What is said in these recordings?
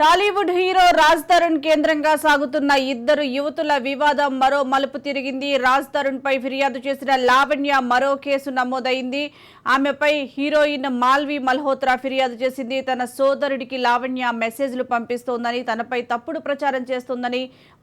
Tollywood hero Raj Tarun కేంద్రంగా సాగుతున్న ఇద్దరు యువతుల వివాదం మరో మలుపు తిరిగింది. రాజ్ తరుణ్ పై ఫిర్యాదు చేసిన లావణ్య మరో కేసు నమోదైంది. ఆమెపై హీరోయిన్ మాల్వి మల్హోత్రా ఫిర్యాదు చేసింది. తన సోదరుడికి లావణ్య మెసేజ్లు పంపిస్తోందని తనపై తప్పుడు ప్రచారం చేస్తోందని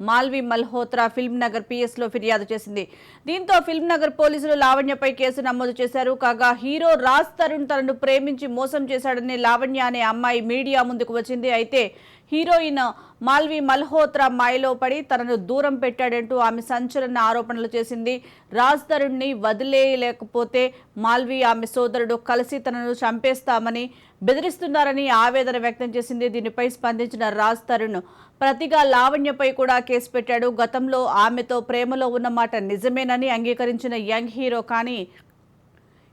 మాల్వి మల్హోత్రా ఫిల్మ్ నగర్ పిఎస్లో ఫిర్యాదు చేసింది. దీంతో ఫిల్మ్ నగర్ పోలీసులు లావణ్యపై కేసు నమోదు చేశారు. కాగా హీరో రాజ్ తరుణ్ తనను ప్రేమించి మోసం చేశాడని లావణ్య అనే అమ్మాయి మీడియా ముందుకు వచ్చింది. అయితే హీరోయిన్ మాల్వి మల్హోత్రా మాయలో పడి తనను దూరం పెట్టాడంటూ ఆమె సంచలన ఆరోపణలు చేసింది. రాజ్ తరుణ్ని వదిలేయలేకపోతే మాల్వి ఆమె సోదరుడు కలిసి తనను చంపేస్తామని బెదిరిస్తున్నారని ఆవేదన వ్యక్తం చేసింది. దీనిపై స్పందించిన రాజ్ తరుణ్ ప్రతిగా లావణ్యపై కూడా కేసు పెట్టాడు. గతంలో ఆమెతో ప్రేమలో ఉన్న మాట నిజమేనని అంగీకరించిన యంగ్ హీరో కానీ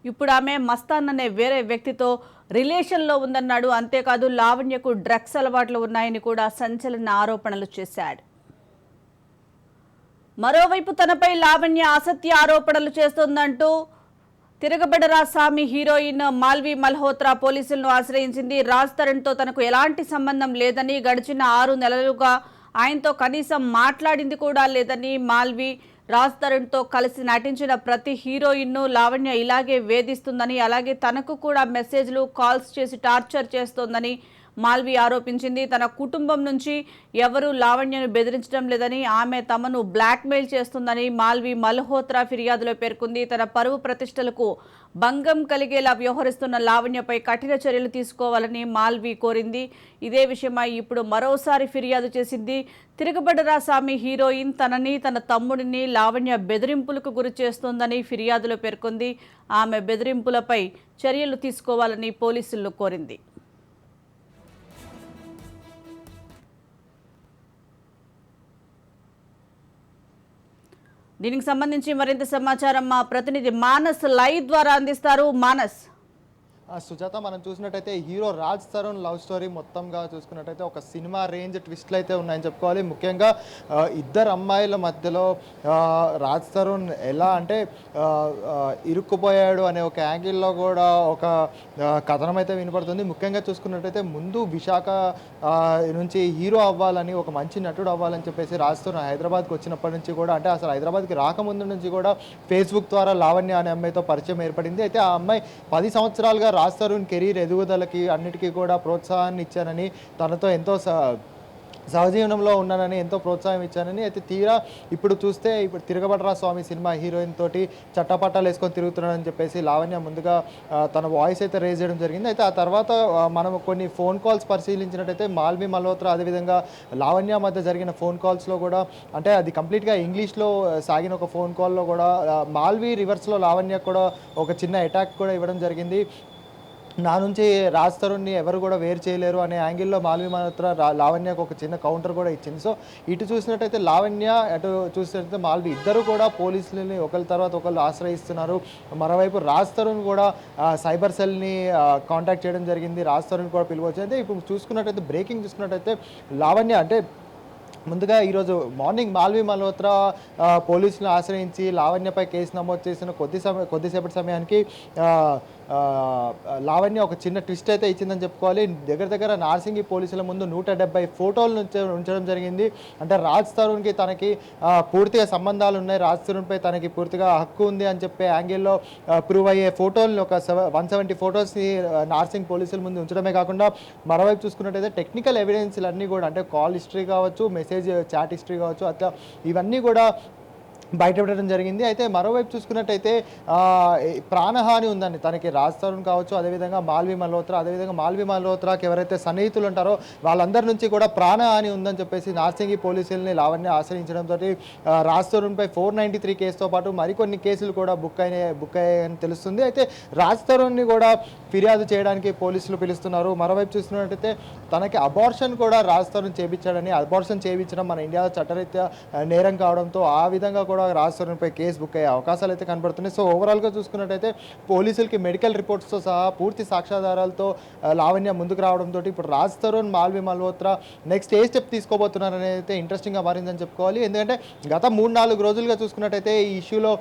ఇప్పుడు ఆమె మస్తాన్ అనే వేరే వ్యక్తితో రిలేషన్లో ఉందన్నాడు. అంతేకాదు లావణ్యకు డ్రగ్స్ అలవాట్లు ఉన్నాయని కూడా సంచలన ఆరోపణలు చేశాడు. మరోవైపు తనపై లావణ్య అసత్య ఆరోపణలు చేస్తోందంటూ తిరగబడరా స్వామి హీరోయిన్ మాల్వి మల్హోత్రా పోలీసులను ఆశ్రయించింది. రాజ్ తరుణ్తో తనకు ఎలాంటి సంబంధం లేదని గడిచిన ఆరు నెలలుగా ఆయనతో కనీసం మాట్లాడింది కూడా లేదని మాల్వి రాజ్ తరుణ్తో కలిసి నటించిన ప్రతి హీరోయిన్ను లావణ్య ఇలాగే వేధిస్తుందని అలాగే తనకు కూడా మెసేజ్లు కాల్స్ చేసి టార్చర్ చేస్తోందని మాల్వి ఆరోపించింది. తన కుటుంబం నుంచి ఎవరూ లావణ్యను బెదిరించడం లేదని ఆమె తమను బ్లాక్మెయిల్ చేస్తుందని మాల్వి మల్హోత్రా ఫిర్యాదులో పేర్కొంది. తన పరువు ప్రతిష్టలకు భంగం కలిగేలా వ్యవహరిస్తున్న లావణ్యపై కఠిన చర్యలు తీసుకోవాలని మాల్వి కోరింది. ఇదే విషయమై ఇప్పుడు మరోసారి ఫిర్యాదు చేసింది. తిరగబడరా స్వామి హీరోయిన్ తనని తన తమ్ముడిని లావణ్య బెదిరింపులకు గురి చేస్తోందని ఫిర్యాదులో పేర్కొంది. ఆమె బెదిరింపులపై చర్యలు తీసుకోవాలని పోలీసులు కోరింది. దీనికి సంబంధించి మరింత సమాచారం మా ప్రతినిధి మానస్ లైవ్ ద్వారా అందిస్తారు. మానస్. సుజాత మనం చూసినట్టయితే hero Raj Tarun love story మొత్తంగా చూసుకున్నట్టయితే ఒక సినిమా రేంజ్ ట్విస్ట్లు అయితే ఉన్నాయని చెప్పుకోవాలి. ముఖ్యంగా ఇద్దరు అమ్మాయిల మధ్యలో రాజ్ తరుణ్ ఎలా అంటే ఇరుక్కుపోయాడు అనే ఒక యాంగిల్లో కూడా ఒక కథనం అయితే వినపడుతుంది. ముఖ్యంగా చూసుకున్నట్టయితే ముందు విశాఖ నుంచి హీరో అవ్వాలని ఒక మంచి నటుడు అవ్వాలని చెప్పేసి రాజ్ తరుణ్ హైదరాబాద్కి వచ్చినప్పటి నుంచి కూడా అంటే అసలు హైదరాబాద్కి రాకముందు నుంచి కూడా ఫేస్బుక్ ద్వారా లావణ్య అనే అమ్మాయితో పరిచయం ఏర్పడింది. అయితే ఆ అమ్మాయి పది సంవత్సరాలుగా రాజ్ తరుణ్ కెరీర్ ఎదుగుదలకి అన్నిటికీ కూడా ప్రోత్సాహాన్ని ఇచ్చానని తనతో ఎంతో సహజీవనంలో ఉన్నానని ఎంతో ప్రోత్సాహం ఇచ్చానని అయితే తీరా ఇప్పుడు చూస్తే ఇప్పుడు తిరగబడరా స్వామి సినిమా హీరోయిన్ తోటి చట్టపట్టాలు వేసుకొని తిరుగుతున్నాడని చెప్పేసి లావణ్య ముందుగా తన వాయిస్ అయితే రేజ్ చేయడం జరిగింది. అయితే ఆ తర్వాత మనం కొన్ని ఫోన్ కాల్స్ పరిశీలించినట్టయితే మాల్వి మల్హోత్రా అదేవిధంగా లావణ్య మధ్య జరిగిన ఫోన్ కాల్స్లో కూడా అంటే అది కంప్లీట్గా ఇంగ్లీష్లో సాగిన ఒక ఫోన్ కాల్లో కూడా మాల్వి రివర్స్లో లావణ్య కూడా ఒక చిన్న అటాక్ కూడా ఇవ్వడం జరిగింది. నా నుంచి రాజ్ తరుణ్ని ఎవరు కూడా వేరు చేయలేరు అనే యాంగిల్లో మాల్వి మల్హోత్రా లావణ్యకు ఒక చిన్న కౌంటర్ కూడా ఇచ్చింది. సో ఇటు చూసినట్టయితే లావణ్య అటు చూసినట్టయితే మాల్వి ఇద్దరు కూడా పోలీసులని ఒకరి తర్వాత ఒకళ్ళు ఆశ్రయిస్తున్నారు. మరోవైపు రాజ్ తరుణ్ కూడా సైబర్ సెల్ని కాంటాక్ట్ చేయడం జరిగింది. రాజ్ తరుణ్ కూడా పిలవచ్చు. అయితే ఇప్పుడు చూసుకున్నట్టయితే బ్రేకింగ్ చూసుకున్నట్టయితే లావణ్య అంటే ముందుగా ఈరోజు మార్నింగ్ మాల్వి మల్హోత్రా పోలీసులను ఆశ్రయించి లావణ్యపై కేసు నమోదు చేసిన కొద్ది సమయం కొద్దిసేపటి సమయానికి లావణ్య ఒక చిన్న ట్విస్ట్ అయితే ఇచ్చిందని చెప్పుకోవాలి. దగ్గర దగ్గర నార్సింగి పోలీసుల ముందు నూట డెబ్బై ఫోటోలు ఉంచడం జరిగింది. అంటే రాజ్ తరుణ్కి తనకి పూర్తిగా సంబంధాలు ఉన్నాయి. రాజ్ తరుణ్పై తనకి పూర్తిగా హక్కు ఉంది అని చెప్పే యాంగిల్లో ప్రూవ్ అయ్యే ఫోటోలను ఒక వన్ సెవెంటీ ఫోటోస్ని నార్సింగ్ పోలీసుల ముందు ఉంచడమే కాకుండా మరోవైపు చూసుకున్నట్టయితే టెక్నికల్ ఎవిడెన్స్లు అన్నీ కూడా అంటే కాల్ హిస్టరీ కావచ్చు మెసేజ్ చాట్ హిస్టరీ కావచ్చు అట్లా ఇవన్నీ కూడా బయటపడడం జరిగింది. అయితే మరోవైపు చూసుకున్నట్టయితే ప్రాణహాని ఉందండి. తనకి రాజ్ తరుణ్ కావచ్చు అదేవిధంగా మాల్వి మల్హోత్రా అదేవిధంగా మాల్వి మల్హోత్రాకి ఎవరైతే సన్నిహితులు ఉంటారో వాళ్ళందరి నుంచి కూడా ప్రాణహాని ఉందని చెప్పేసి నార్సింగి పోలీసుల్ని లావణ్య ఆశ్రయించడంతో రాజ్ తరుణ్పై ఫోర్ నైంటీ త్రీ కేసుతో పాటు మరికొన్ని కేసులు కూడా బుక్ అయినాయి బుక్ అయ్యాయని తెలుస్తుంది. అయితే రాజ్ తరుణ్ని కూడా ఫిర్యాదు చేయడానికి పోలీసులు పిలుస్తున్నారు. మరోవైపు చూస్తున్నట్టయితే తనకి అబార్షన్ కూడా రాజ్ తరుణ్ చేపించాడని అబార్షన్ చేయించడం మన ఇండియాలో చట్టరీత్యా నేరం కావడంతో ఆ విధంగా కూడా రాజ్ కేసు బుక్ అయ్యే అవకాశాలు అయితే కనబడుతున్నాయి. సో ఓవరాల్గా చూసుకున్నట్టయితే పోలీసులకి మెడికల్ రిపోర్ట్స్తో సహా పూర్తి సాక్ష్యాధారాలతో లావణ్య ముందుకు రావడంతో ఇప్పుడు రాజ్ తరుణ్ మాల్వి మల్హోత్రా నెక్స్ట్ ఏ స్టెప్ తీసుకోబోతున్నారనేది అయితే ఇంట్రెస్టింగ్గా మారిందని చెప్పుకోవాలి. ఎందుకంటే గత మూడు నాలుగు రోజులుగా చూసుకున్నట్టయితే ఈ ఇష్యూలో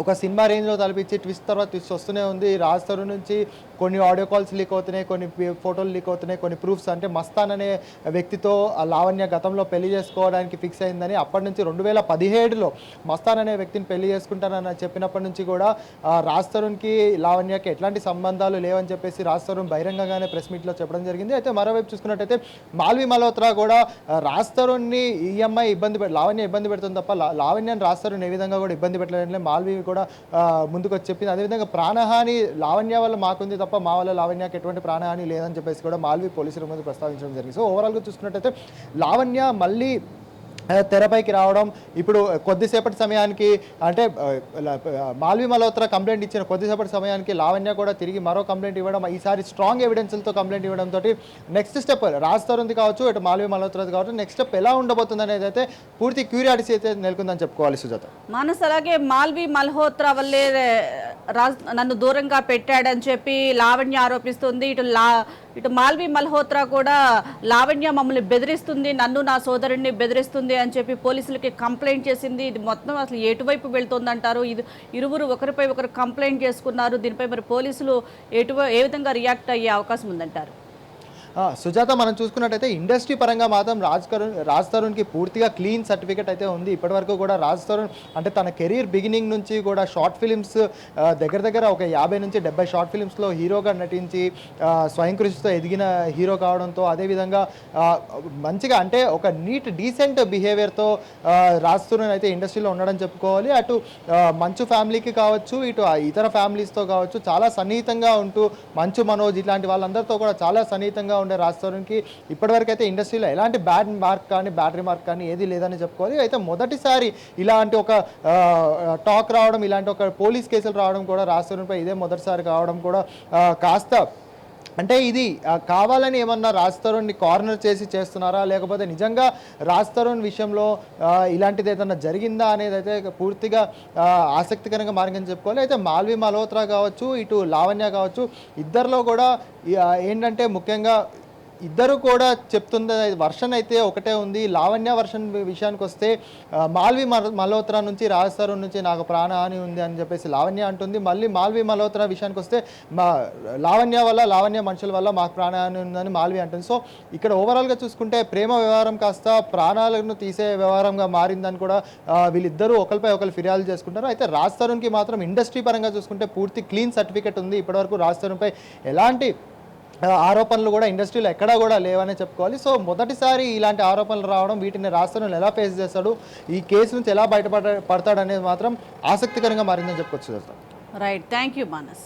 ఒక సినిమా రేంజ్లో తలపించి ట్విస్ట్ తర్వాత ట్విస్ట్ వస్తూనే ఉంది. రాజ్ తరుణ్ నుంచి కొన్ని ఆడియో కాల్స్ లీక్ అవుతున్నాయి కొన్ని ఫోటోలు లీక్ అవుతున్నాయి కొన్ని ప్రూఫ్స్ అంటే మస్తాన్ అనే వ్యక్తితో లావణ్య గతంలో పెళ్ళి చేసుకోవడానికి ఫిక్స్ అయిందని అప్పటి నుంచి రెండు వేల పదిహేడులో మస్తాన్ అనే వ్యక్తిని పెళ్ళి చేసుకుంటానని చెప్పినప్పటి నుంచి కూడా రాజ్ తరుణ్కి లావణ్యకి ఎట్లాంటి సంబంధాలు లేవని చెప్పేసి రాజ్ తరుణ్ బహిరంగంగానే ప్రెస్ మీట్లో చెప్పడం జరిగింది. అయితే మరోవైపు చూసుకున్నట్టయితే మాల్వి మల్హోత్రా కూడా రాజ్ తరుణ్ని ఈఎంఐ ఇబ్బంది పె లావణ్య ఇబ్బంది పెడుతుంది తప్ప లా- లావణ్యని రాజ్ తరుణ్ ఏ విధంగా కూడా ఇబ్బంది పెట్టలేదు మాల్వి కూడా ముందుకు వచ్చి చెప్పింది. అదేవిధంగా ప్రాణహాని లావణ్య వల్ల మాకుంది తప్ప మా వల్ల లావణ్యకి ఎటువంటి ప్రాణహాని లేదని చెప్పేసి కూడా మాల్వి పోలీసుల ముందు ప్రస్తావించడం జరిగింది. సో ఓవరాల్గా చూసుకున్నట్టయితే లావణ్య మళ్ళీ తెరపైకి రావడం ఇప్పుడు కొద్దిసేపటి సమయానికి అంటే మాల్వి మల్హోత్రా కంప్లైంట్ ఇచ్చిన కొద్దిసేపటి సమయానికి లావణ్య కూడా తిరిగి మరో కంప్లైంట్ ఇవ్వడం ఈసారి స్ట్రాంగ్ ఎవిడెన్స్లతో కంప్లైంట్ ఇవ్వడంతో నెక్స్ట్ స్టెప్ రాజ్ తరుణ్ది కావచ్చు ఇటు మాల్వి మల్హోత్రాది కావచ్చు నెక్స్ట్ స్టెప్ ఎలా ఉండబోతుంది అనేది అయితే పూర్తి క్యూరియాడిటీ అయితే నెలకొందని చెప్పుకోవాలి సుజాత. మానస్ అలాగే మాల్వి మల్హోత్రా వల్లే నన్ను దూరంగా పెట్టాడని చెప్పి లావణ్య ఆరోపిస్తుంది. ఇటు లా ఇటు మాల్వి మల్హోత్రా కూడా లావణ్య మమ్మల్ని బెదిరిస్తుంది నన్ను నా సోదరుడిని బెదిరిస్తుంది అని చెప్పి పోలీసులకి కంప్లైంట్ చేసింది. ఇది మొత్తం అసలు ఎటువైపు వెళ్తుందంటారు? ఇది ఇరువురు ఒకరిపై ఒకరు కంప్లైంట్ చేసుకున్నారు. దీనిపై మరి పోలీసులు ఎటువై ఏ విధంగా రియాక్ట్ అయ్యే అవకాశం ఉందంటారు? సుజాత మనం చూసుకున్నట్టయితే ఇండస్ట్రీ పరంగా మాత్రం రాజ్ తరుణ్ రాజ్ తరుణ్కి పూర్తిగా క్లీన్ సర్టిఫికేట్ అయితే ఉంది. ఇప్పటివరకు కూడా రాజ్ తరుణ్ అంటే తన కెరీర్ బిగినింగ్ నుంచి కూడా షార్ట్ ఫిలిమ్స్ దగ్గర దగ్గర ఒక యాభై నుంచి డెబ్బై షార్ట్ ఫిలిమ్స్లో హీరోగా నటించి స్వయం కృషితో ఎదిగిన హీరో కావడంతో అదేవిధంగా మంచిగా అంటే ఒక నీట్ డీసెంట్ బిహేవియర్తో రాజ్ తరుణ్ అయితే ఇండస్ట్రీలో ఉండడం చెప్పుకోవాలి. అటు మంచు ఫ్యామిలీకి కావచ్చు ఇటు ఇతర ఫ్యామిలీస్తో కావచ్చు చాలా సన్నిహితంగా ఉంటూ మంచు మనోజ్ ఇట్లాంటి వాళ్ళందరితో కూడా చాలా సన్నిహితంగా ఉండే రాజ్ తరుణ్కి ఇప్పటివరకు అయితే ఇండస్ట్రీలో ఎలాంటి బ్యాడ్ మార్క్ కానీ బ్యాటరీ మార్క్ కానీ ఏది లేదని చెప్పుకోవాలి. అయితే మొదటిసారి ఇలాంటి ఒక టాక్ రావడం ఇలాంటి ఒక పోలీస్ కేసులు రావడం కూడా రాజ్ తరుణ్పై ఇదే మొదటిసారి కావడం కూడా కాస్త అంటే ఇది కావాలని ఏమన్నా రాజ్ తరుణ్ని కార్నర్ చేసి చేస్తున్నారా? లేకపోతే నిజంగా రాజ్ తరుణ్ విషయంలో ఇలాంటిది ఏదన్నా జరిగిందా అనేది అయితే పూర్తిగా ఆసక్తికరంగా మారిందని చెప్పుకోవాలి. అయితే మాల్వి మల్హోత్రా కావచ్చు ఇటు లావణ్య కావచ్చు ఇద్దరిలో కూడా ఏంటంటే ముఖ్యంగా ఇద్దరు కూడా చెప్తుంది వర్షన్ అయితే ఒకటే ఉంది. లావణ్య వర్షన్ విషయానికి వస్తే మాల్వి మల్హోత్రా నుంచి రాజ్ నుంచి నాకు ప్రాణహాని ఉంది అని చెప్పేసి లావణ్య అంటుంది. మళ్ళీ మాల్వి మల్హోత్రా విషయానికి వస్తే మా లావణ్య వల్ల లావణ్య మనుషుల వల్ల మాకు ప్రాణహాని ఉందని మాల్వి అంటుంది. సో ఇక్కడ ఓవరాల్గా చూసుకుంటే ప్రేమ వ్యవహారం కాస్త ప్రాణాలను తీసే వ్యవహారంగా మారిందని కూడా వీళ్ళిద్దరూ ఒకరిపై ఒకరు ఫిర్యాదు చేసుకుంటారు. అయితే రాజ్ తరుణ్కి మాత్రం ఇండస్ట్రీ పరంగా చూసుకుంటే పూర్తి క్లీన్ సర్టిఫికేట్ ఉంది. ఇప్పటివరకు రాజ్ ఎలాంటి ఆరోపణలు కూడా ఇండస్ట్రీలో ఎక్కడా కూడా లేవనే చెప్పుకోవాలి. సో మొదటిసారి ఇలాంటి ఆరోపణలు రావడం వీటిని రాష్ట్రంలో ఎలా ఫేస్ చేస్తాడు ఈ కేసు నుంచి ఎలా బయటపడ పడతాడనేది మాత్రం ఆసక్తికరంగా మారిందని చెప్పుకోవచ్చు రైట్ థ్యాంక్ యూ మానస్